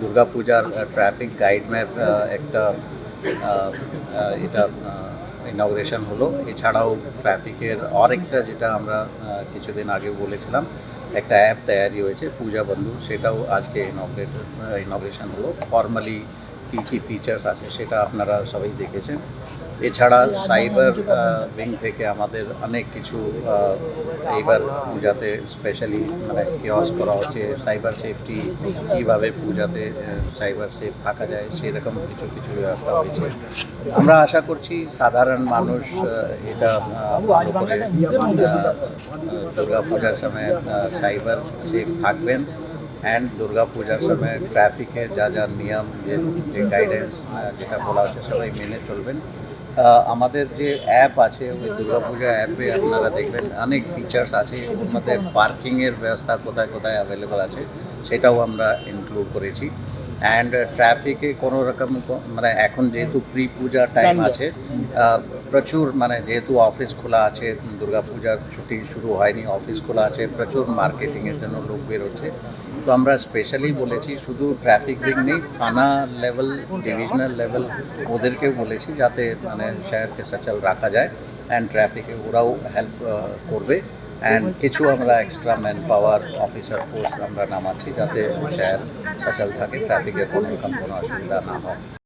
দুর্গাপূজার traffic guide map একটা এটা ইনগ্রেশন হলো। এছাড়াও ট্রাফিকের আরেকটা যেটা আমরা কিছুদিন আগে বলেছিলাম, একটা অ্যাপ তৈরি হয়েছে, পূজা বন্ধু, সেটাও আজকে ইনগ্রেট ইনগ্রেশন হলো। ফর্মালি কী কী ফিচার্স আছে সেটা আপনারা সবাই দেখেছেন। এছাড়া সাইবার উইং থেকে আমাদের অনেক কিছু এইবার পূজাতে স্পেশালি মানে কেওয়াস করা হচ্ছে। সাইবার সেফটি কীভাবে পূজাতে সাইবার সেফ থাকা যায়, সেরকম কিছু কিছু ব্যবস্থা হয়েছে। আমরা আশা করছি সাধারণ মানুষ এটা দুর্গা পূজার সময় সাইবার সেফ থাকবেন। অ্যান্ড দুর্গা পূজার সময় ট্রাফিকের যা যা নিয়ম যে যে গাইডেন্স যেটা বলা হচ্ছে সবাই মেনে চলবেন। আমাদের যে অ্যাপ আছে ওই দুর্গাপূজা অ্যাপে আপনারা দেখবেন অনেক ফিচার্স আছে ওর মধ্যে পার্কিংয়ের ব্যবস্থা কোথায় কোথায় অ্যাভেলেবল আছে সেটাও আমরা ইনক্লুড করেছি। অ্যান্ড ট্রাফিকে কোনো রকম মানে এখন যেহেতু প্রি পূজা টাইম আছে প্রচুর মানে যেহেতু অফিস খোলা আছে, দুর্গাপূজার ছুটি শুরু হয়নি অফিস খোলা আছে, প্রচুর মার্কেটিংয়ের জন্য লোক বেরোচ্ছে। তো আমরা স্পেশালি বলেছি, শুধু ট্রাফিক রিং নেই, থানা লেভেল ডিভিশনাল লেভেল ওদেরকেও বলেছি যাতে মানে শহরকে সচল রাখা যায় অ্যান্ড ট্রাফিকে ওরাও হেল্প করবে। অ্যান্ড কিছু আমরা extra man power officer force আমরা নামাচ্ছি যাতে শহর সচল থাকে ট্রাফিকের কোনো রকম কোনো অসুবিধা না হয়।